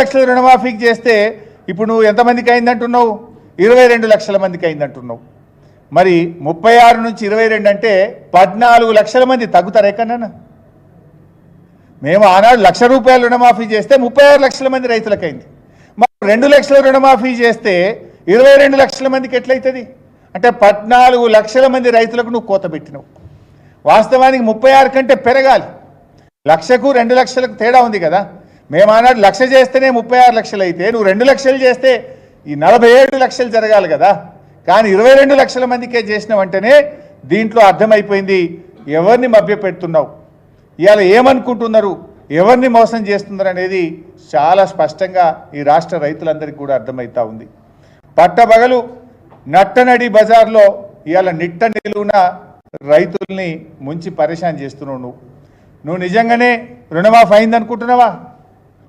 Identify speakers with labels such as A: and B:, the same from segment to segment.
A: లక్షల రుణమాఫీకి చేస్తే ఇప్పుడు నువ్వు ఎంతమందికి అయిందంటున్నావు? ఇరవై రెండు లక్షల మందికి అయిందంటున్నావు. మరి ముప్పై ఆరు నుంచి ఇరవై రెండు అంటే పద్నాలుగు లక్షల మంది తగ్గుతారు ఎక్కడన్నా మేము ఆనాడు లక్ష రూపాయలు రుణమాఫీ చేస్తే ముప్పై ఆరు లక్షల మంది రైతులకైంది. మరి రెండు లక్షల రుణమాఫీ చేస్తే ఇరవై రెండు లక్షల మందికి ఎట్లయితుంది? అంటే పద్నాలుగు లక్షల మంది రైతులకు నువ్వు కోత పెట్టినావు. వాస్తవానికి ముప్పై ఆరు కంటే పెరగాలి. లక్షకు రెండు లక్షలకు తేడా ఉంది కదా. మేము ఆనాడు లక్ష చేస్తేనే ముప్పై ఆరు లక్షలు అయితే నువ్వు రెండు లక్షలు చేస్తే ఈ నలభై ఏడు లక్షలు జరగాలి కదా. కానీ ఇరవై రెండు లక్షల మందికే చేసిన వెంటనే దీంట్లో అర్థమైపోయింది ఎవరిని మభ్యపెడుతున్నావు? ఇవాళ ఏమనుకుంటున్నారు? ఎవరిని మోసం చేస్తున్నారు అనేది చాలా స్పష్టంగా ఈ రాష్ట్ర రైతులందరికీ కూడా అర్థమవుతా ఉంది. పట్టబగలు నట్టనడి బజార్లో ఇవాళ నిట్ట నిలువున రైతుల్ని ముంచి పరేషాన్ చేస్తున్నావు నువ్వు. నువ్వు నిజంగానే రుణమాఫీ అయిందనుకుంటున్నావా?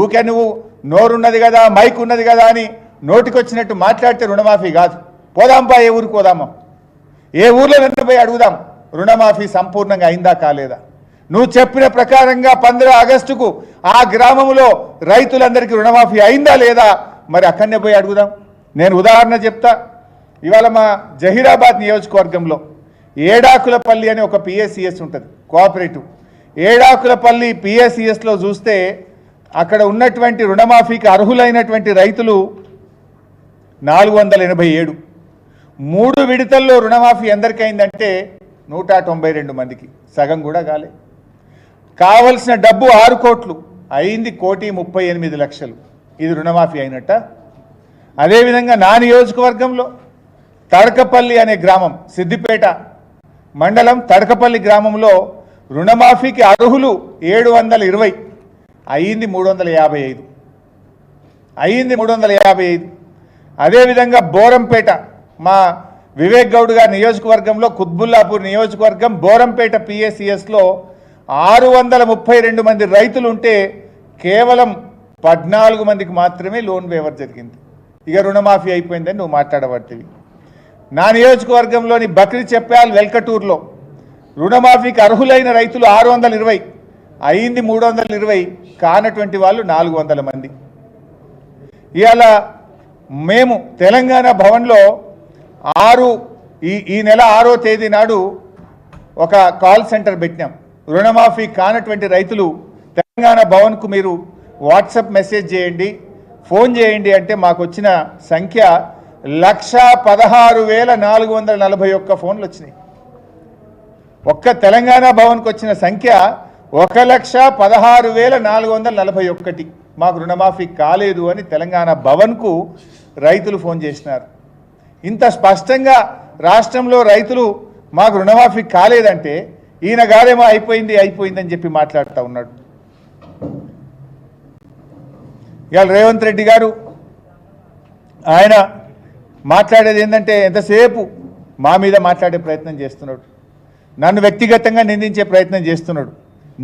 A: ఊకే నువ్వు నోరున్నది కదా మైక్ ఉన్నది కదా అని నోటికొచ్చినట్టు మాట్లాడితే రుణమాఫీ కాదు. పోదాంపా ఏ ఊరికి పోదామా. ఏ ఊర్లో నన్ను పోయి అడుగుదాం. రుణమాఫీ సంపూర్ణంగా అయిందా కాలేదా? నువ్వు చెప్పిన ప్రకారంగా పంద్రహ ఆగస్టుకు ఆ గ్రామంలో రైతులందరికీ రుణమాఫీ అయిందా లేదా? మరి అక్కడనే పోయి అడుగుదాం. నేను ఉదాహరణ చెప్తా. ఇవాళ మా జహీరాబాద్ నియోజకవర్గంలో ఏడాకులపల్లి అని ఒక పిఎస్సిఎస్ ఉంటుంది కోఆపరేటివ్. ఏడాకులపల్లి పిఎస్సిఎస్లో చూస్తే అక్కడ ఉన్నటువంటి రుణమాఫీకి అర్హులైనటువంటి రైతులు నాలుగు వందల ఎనభై ఏడు. మూడు విడతల్లో రుణమాఫీ ఎందరికైందంటే నూట తొంభై రెండు మందికి. సగం కూడా కాలే. కావలసిన డబ్బు ఆరు కోట్లు. అయింది కోటి ముప్పై ఎనిమిది లక్షలు. ఇది రుణమాఫీ అయినట్ట? అదేవిధంగా నా నియోజకవర్గంలో తడకపల్లి అనే గ్రామం సిద్దిపేట మండలం తడకపల్లి గ్రామంలో రుణమాఫీకి అర్హులు ఏడు వందల ఇరవై. అయ్యింది మూడు వందల యాభై ఐదు అయ్యింది మూడు వందల యాభై ఐదు అదేవిధంగా బోరంపేట మా వివేక్ గౌడ్ గారి నియోజకవర్గంలో కుత్బుల్లాపూర్ నియోజకవర్గం బోరంపేట పిఎస్సిఎస్లో ఆరు వందల ముప్పై రెండు మంది రైతులు ఉంటే కేవలం పద్నాలుగు మందికి మాత్రమే లోన్ వేవర్ జరిగింది. ఇక రుణమాఫీ అయిపోయిందని నువ్వు మాట్లాడబట్టివి. నా నియోజకవర్గంలోని బక్రీ చెప్పాల్ వెల్కటూరులో రుణమాఫీకి అర్హులైన రైతులు ఆరు వందల ఇరవై అయింది మూడు వందల ఇరవై కానటువంటి వాళ్ళు నాలుగు వందల మంది. ఇవాళ మేము తెలంగాణ భవన్లో ఆరు ఈ ఈ నెల ఆరో తేదీ నాడు ఒక కాల్ సెంటర్ పెట్టినాం. రుణమాఫీ కానటువంటి రైతులు తెలంగాణ భవన్కు మీరు వాట్సాప్ మెసేజ్ చేయండి ఫోన్ చేయండి అంటే మాకు వచ్చిన సంఖ్య లక్ష పదహారు వేల నాలుగు వందల నలభై ఒక్క ఫోన్లు వచ్చినాయి. ఒక్క తెలంగాణ భవన్కి వచ్చిన సంఖ్య ఒక లక్ష పదహారు వేల నాలుగు వందల నలభై ఒక్కటి మాకు రుణమాఫీ కాలేదు అని తెలంగాణ భవన్కు రైతులు ఫోన్ చేసినారు. ఇంత స్పష్టంగా రాష్ట్రంలో రైతులు మాకు రుణమాఫీ కాలేదంటే ఈయన గారేమో అయిపోయింది అయిపోయిందని చెప్పి మాట్లాడుతూ ఉన్నాడు. ఇవాళ రేవంత్ రెడ్డి గారు ఆయన మాట్లాడేది ఏంటంటే ఎంతసేపు మా మీద మాట్లాడే ప్రయత్నం చేస్తున్నాడు. నన్ను వ్యక్తిగతంగా నిందించే ప్రయత్నం చేస్తున్నాడు.